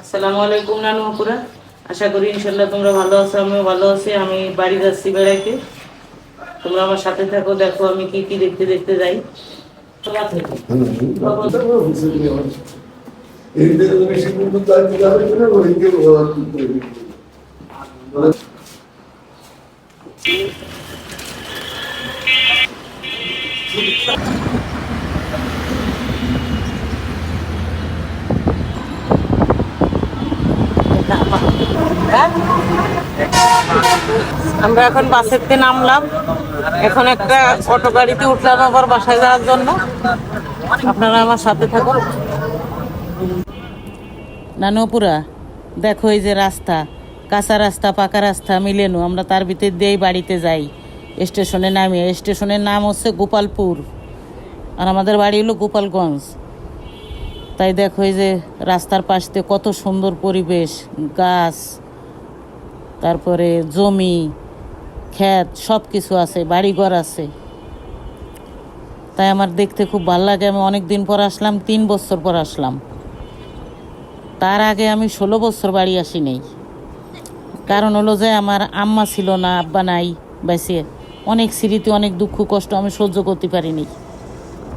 আসসালামু আলাইকুম নানু আপুরা। আশা করি ইনশাল্লাহ তোমরা ভালো আছো আমিও ভালো আছি। আমি বাড়ি যাচ্ছি বেড়াইতে। তোমরা আমার সাথে থাকো দেখো আমি কি কি দেখতে দেখতে যাই। তোমরা থেকো। আমরা এখন বাসেতে নামলাম। এখন একটা অটো গাড়িতে উঠলাম আবার বাসায় যাওয়ার জন্য। আপনারা আমার সাথে থাকুন। নানুপুরা দেখো এই যে রাস্তা, কাঁচা রাস্তা, পাকা রাস্তা, মিলেনু, আমরা তার ভিতর দিয়েই বাড়িতে যাই। স্টেশনে নামি স্টেশনের নাম হচ্ছে গোপালপুর। আর আমাদের বাড়ি হলো গোপালগঞ্জ। তাই দেখো এই যে রাস্তার পাশ দিয়ে কত সুন্দর পরিবেশ, গাছ তারপরে জমি, ক্ষেত সব কিছু আছে, বাড়িঘর আছে। তাই আমার দেখতে খুব ভালো লাগে। আমি অনেক দিন পর আসলাম, তিন বছর পর আসলাম। তার আগে আমি ষোলো বছর বাড়ি আসি নেই কারণ হলো যে আমার আম্মা ছিল না, আব্বা নাই, বাইসে অনেক স্মৃতি, অনেক দুঃখ, কষ্ট আমি সহ্য করতে পারিনি।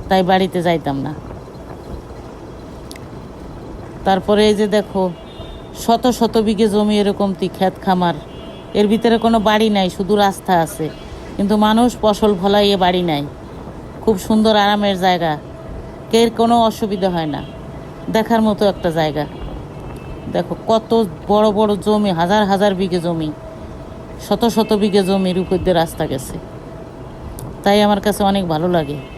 তাই বাড়িতে যাইতাম না। তারপরে এই যে দেখো শত শত বিঘে জমি এরকম তি ক্ষেত খামার। এর ভিতরে কোনো বাড়ি নাই, শুধু রাস্তা আছে। কিন্তু মানুষ ফসল ফলাইয়ে বাড়ি নাই। খুব সুন্দর আরামের জায়গা। কের কোনো অসুবিধা হয় না। দেখার মতো একটা জায়গা। দেখো, কত বড় বড় জমি, হাজার হাজার বিঘে জমি। শত শত বিঘে জমির উপর দিয়ে রাস্তা গেছে। তাই আমার কাছে অনেক ভালো লাগে।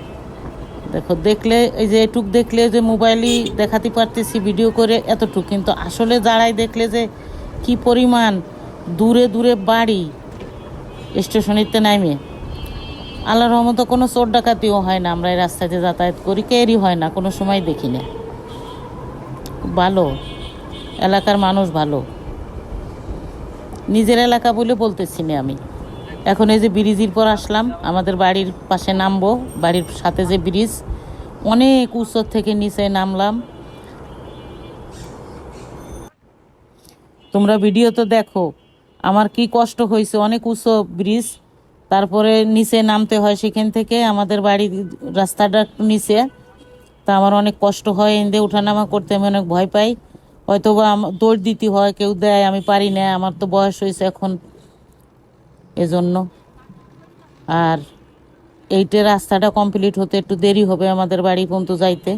দেখো, দেখলে, এই যে এটুক দেখলে যে মোবাইলই দেখাতে পারতেছি, ভিডিও করে এতটুক। কিন্তু আসলে দাঁড়াই দেখলে যে কি পরিমাণ দূরে দূরে বাড়ি, স্টেশনেতে নামে আল্লাহর রহমত কোনো চোর ডাকাতিও হয় না, আমরা এই রাস্তাতে যাতায়াত করি কেরই হয় না, কোনো সময় দেখি না। ভালো, এলাকার মানুষ ভালো। নিজের এলাকা বলে বলতেছি না আমি। এখন এই যে ব্রিজের পর আসলাম, আমাদের বাড়ির পাশে নামবো, বাড়ির সাথে যে ব্রিজ, অনেক উচ্চ থেকে নিচে নামলাম। তোমরা ভিডিও তো দেখো, আমার কি কষ্ট হয়েছে, অনেক উচ্চ ব্রিজ, তারপরে নিচে নামতে হয় সেখান থেকে, আমাদের বাড়ির রাস্তাটা নিচে, তা আমার অনেক কষ্ট হয় এন্দে ওঠানামা করতে আমি অনেক ভয় পাই। হয়তো বা দৌড় দিতে হয়, কেউ দেয়, আমি পারি না, আমার তো বয়স হয়েছে এখন এজন্য। আর এইটা রাস্তাটা কমপ্লিট হতে একটু দেরি হবে আমাদের বাড়ি পর্যন্ত যাইতে।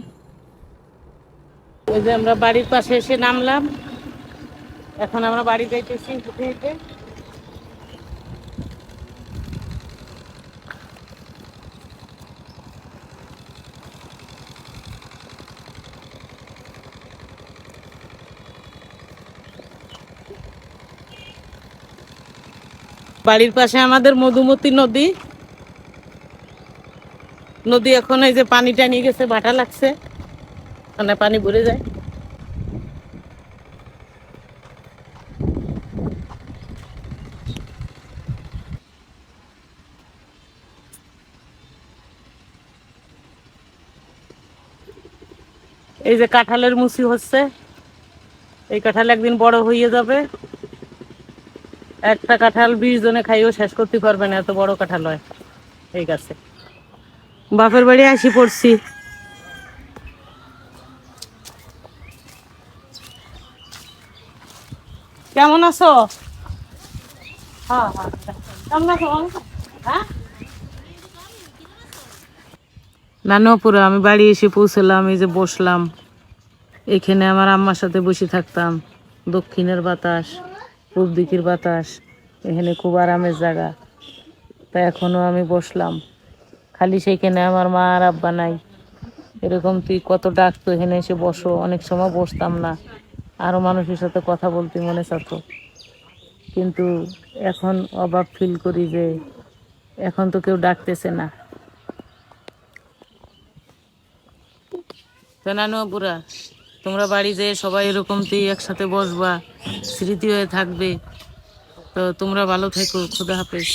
ওই যে আমরা বাড়ির পাশে এসে নামলাম। এখন আমরা বাড়ি যাইতেছি হেঁটে হেঁটে। বাড়ির পাশে আমাদের মধুমতি নদী। নদী এখন এই যে পানিটা নিয়ে গেছে ভাটা লাগছে। মানে পানি ভরে যায়। এই যে কাঁঠালের মুসি হচ্ছে। এই কাঁঠাল একদিন বড় হয়ে যাবে। একটা কাঁঠাল বিশ জনে খাইও শেষ করতে পারবে না, এত বড় কাঁঠাল হয়। ঠিক আছে। বাপের বাড়ি আসি পড়ছি। কেমন আছো? হ্যাঁ হ্যাঁ কেমন আছো হ্যাঁ? আমি বাড়ি এসে পৌঁছলাম, এই যে বসলাম। এখানে আমার আম্মার সাথে বসে থাকতাম, দক্ষিণের বাতাস। পূব দিকের বাতাস, এখানে খুব আরামের জায়গা। তা এখনও আমি বসলাম। খালি সেইখানে আমার মা আর আব্বা নাই। এরকম তুই কত ডাকতো এখানে এসে বসো, অনেক সময় বসতাম না। আরও মানুষের সাথে কথা বলতে মনে চাতো। কিন্তু এখন অভাব ফিল করি যে এখন তো কেউ ডাকতেছে না। তো নানু বুড়া তোমরা বাড়ি যেয়ে সবাই এরকম তুই একসাথে বসবা, স্মৃতি হয়ে থাকবে। তো তোমরা ভালো থেকো, খুদা হাফেজ।